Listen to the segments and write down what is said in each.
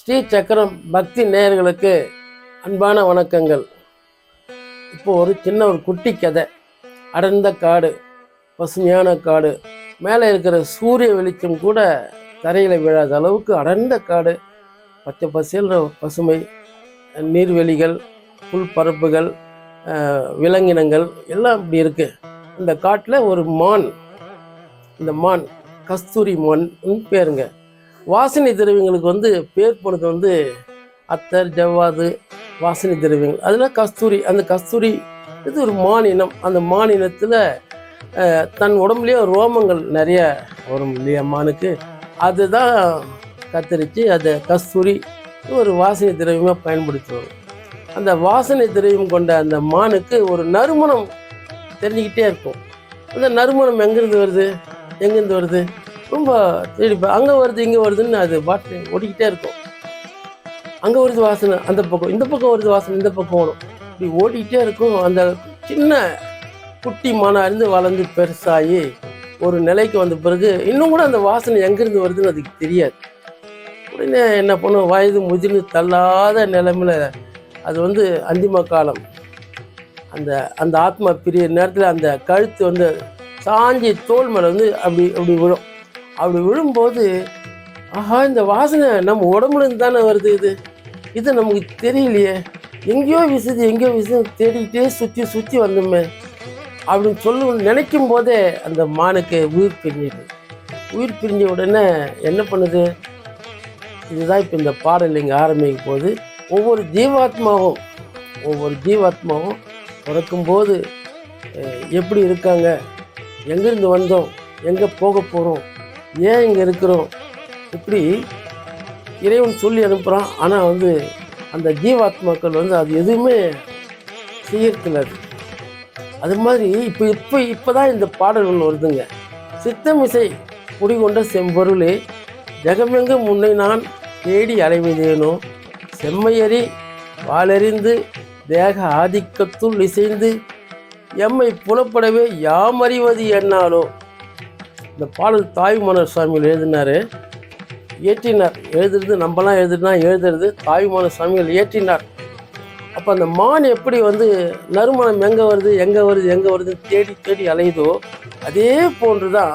ஸ்ரீ சக்கரம் பக்தி நேயர்களுக்கு அன்பான வணக்கங்கள். இப்போ ஒரு சின்ன ஒரு குட்டி கதை. அடர்ந்த காடு பசுமையான காடு மேலே இருக்கிற சூரிய வெளிச்சம் கூட தரையில் விழாத அளவுக்கு அடர்ந்த காடு. பச்சை பசேல்ற பசுமை நீர்வெளிகள் புல் பரப்புகள் விலங்கினங்கள் எல்லாம் இப்படி இருக்குது இந்த காட்டில் ஒரு மான். இந்த மான் கஸ்தூரி மான் பேருங்க. வாசனை திரவியங்களுக்கு வந்து பேர் போனது வந்து அத்தர் ஜவ்வாது வாசனை திரவியங்கள். அதில் கஸ்தூரி அந்த கஸ்தூரி இது ஒரு மாநிலம். அந்த மாநிலத்தில் தன் உடம்புலேயே ரோமங்கள் நிறைய வரும் இல்லையா மானுக்கு அதுதான் கத்தரித்து அதை கஸ்தூரி ஒரு வாசனை திரவியமாக பயன்படுத்துவாங்க. அந்த வாசனை திரவியம் கொண்ட அந்த மானுக்கு ஒரு நறுமணம் தெரிஞ்சுக்கிட்டே இருக்கும். அந்த நறுமணம் எங்கேருந்து வருது? எங்கேருந்து வருது? ரொம்ப தேடிப்பேன் அங்கே வருது இங்கே வருதுன்னு அது பாட்டு ஓடிக்கிட்டே இருக்கும். அங்கே வருது வாசனை அந்த பக்கம் இந்த பக்கம் வருது வாசனை இந்த பக்கம் வரும் இப்படி ஓடிக்கிட்டே இருக்கும். அந்த சின்ன குட்டி மானா இருந்து வளர்ந்து பெருசாகி ஒரு நிலைக்கு வந்த பிறகு இன்னும் கூட அந்த வாசனை எங்கேருந்து வருதுன்னு அதுக்கு தெரியாது. உடனே என்ன பண்ணும் வயது முதிர்ந்து தள்ளாத நிலைமையில அது வந்து அந்திம காலம். அந்த அந்த ஆத்மா பிரிய நேரத்தில் அந்த கழுத்து வந்து சாஞ்சி தோல் மேலே வந்து அப்படி அப்படி விழும். அப்படி விழும்போது ஆஹா இந்த வாசனை நம்ம உடம்புல இருந்து தானே வருது இது? இது நமக்கு தெரியலையே. எங்கேயோ விசுது எங்கேயோ விசுது தேடிக்கிட்டே சுற்றி சுற்றி வந்தோமே. அப்படின்னு சொல்லு நினைக்கும் போதே அந்த மானுக்கு உயிர் பிரிஞ்சுது. உயிர் பிரிஞ்ச உடனே என்ன பண்ணுது? இதுதான் இப்போ இந்த பாடல் இங்கே ஆரம்பிக்கும் போது ஒவ்வொரு ஜீவாத்மாவும் ஒவ்வொரு ஜீவாத்மாவும் பிறக்கும்போது எப்படி இருக்காங்க? எங்கேருந்து வந்தோம்? எங்கே போக போகிறோம் ஏன் இங்கே இருக்கிறோம்? இப்படி இறைவன் சொல்லி அனுப்புகிறான் ஆனால் வந்து அந்த ஜீவாத்மாக்கள் வந்து அது எதுவுமே செய்யறதில்ல அது. மாதிரி இப்போ இப்போ இப்போ தான் இந்த பாடல்கள் வருதுங்க. சித்தமிசை குடிகொண்ட செம்பொருளே ஜெகமெங்கு முன்னை நான் தேடி அலைவதேனோ? செம்மையறி வாளெறிந்து தேக ஆதிக்கத்துள் இசைந்து எம்மை புலப்படவே யாம் அறிவது என்னாலோ? இந்த பாடல் தாய்மலர் சுவாமிகள் எழுதினாரு. ஏற்றினார். எழுதுறது நம்மலாம் எழுதுனா எழுதுறது தாய்மான சுவாமிகள் ஏற்றினார். அப்போ அந்த மான் எப்படி வந்து நறுமணம் எங்கே வருது எங்கே வருது எங்கே வருதுன்னு தேடி தேடி அலையுதோ அதே போன்று தான்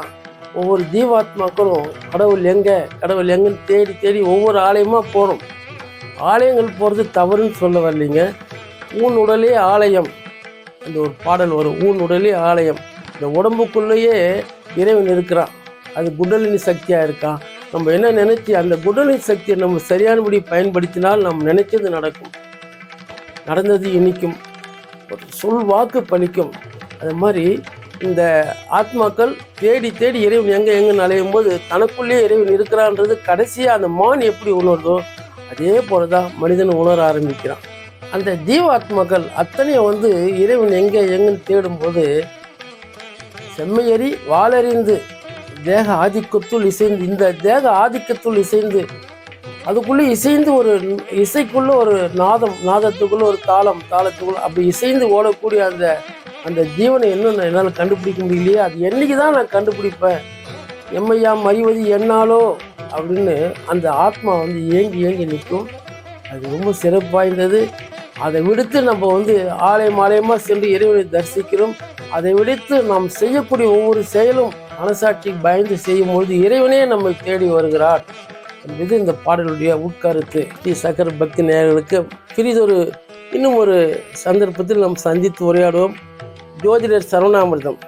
ஒவ்வொரு ஜீவாத்மாக்களும் கடவுள் எங்கே கடவுள் எங்கன்னு தேடி தேடி ஒவ்வொரு ஆலயமாக போகிறோம் ஆலயங்கள் போகிறது தவறுன்னு சொல்ல வரலைங்க. ஊன் உடலே ஆலயம். அந்த ஒரு பாடல் வரும். ஊன் உடலே ஆலயம். இந்த உடம்புக்குள்ளேயே இறைவன் இருக்கிறான். அது குடலினி சக்தியாக இருக்கான். நம்ம என்ன நினைச்சு அந்த குடலின் சக்தியை நம்ம சரியானபடி பயன்படுத்தினால் நம்ம நினைச்சது நடக்கும். நடந்தது இனிக்கும். ஒரு சொல் வாக்கு பணிக்கும் அது மாதிரி இந்த ஆத்மாக்கள் தேடி தேடி இறைவன் எங்கே எங்கன்னு அலையும் போது தனக்குள்ளேயே இறைவன் இருக்கிறான்றது கடைசியாக அந்த மான் எப்படி உணர்தோ அதே போல தான் மனிதன் உணர ஆரம்பிக்கிறான். அந்த ஜீவாத்மாக்கள் அத்தனையும் வந்து இறைவன் எங்கே எங்கன்னு தேடும்போது செம்மையறி வாளறிந்து தேக ஆதிக்கத்துள் இசைந்து இந்த தேக ஆதிக்கத்துள் இசைந்து அதுக்குள்ளே இசைந்து ஒரு இசைக்குள்ளே ஒரு நாதம் நாதத்துக்குள்ளே ஒரு தாளம் தாளத்துக்குள்ள அப்படி இசைந்து ஓடக்கூடிய அந்த அந்த ஜீவனை இன்னும் என்னால் கண்டுபிடிக்க முடியலையே? அது என்னைக்கு தான் நான் கண்டுபிடிப்பேன்? எம்மையாம் அறிவது என்னாலோ? அப்படின்னு அந்த ஆத்மா வந்து ஏங்கி ஏங்கி நிற்கும். அது ரொம்ப சிறப்பு வாய்ந்தது. அதை விடுத்து நம்ம வந்து ஆலயம் ஆலயமாக சென்று இறைவனை தரிசிக்கிறோம். அதை விடுத்து நாம் செய்யக்கூடிய ஒவ்வொரு செயலும் மனசாட்சி பயந்து செய்யும் பொழுது இறைவனே நம்மை தேடி வருகிறார் என்பது இந்த பாடலுடைய உட்கருத்து. ஸ்ரீ சக்கர பக்தி நேயர்களுக்கு பிரிதொரு இன்னும் ஒரு சந்தர்ப்பத்தில் நாம் சந்தித்து உரையாடுவோம். ஜோதிடர் சரவணாமிர்தம்.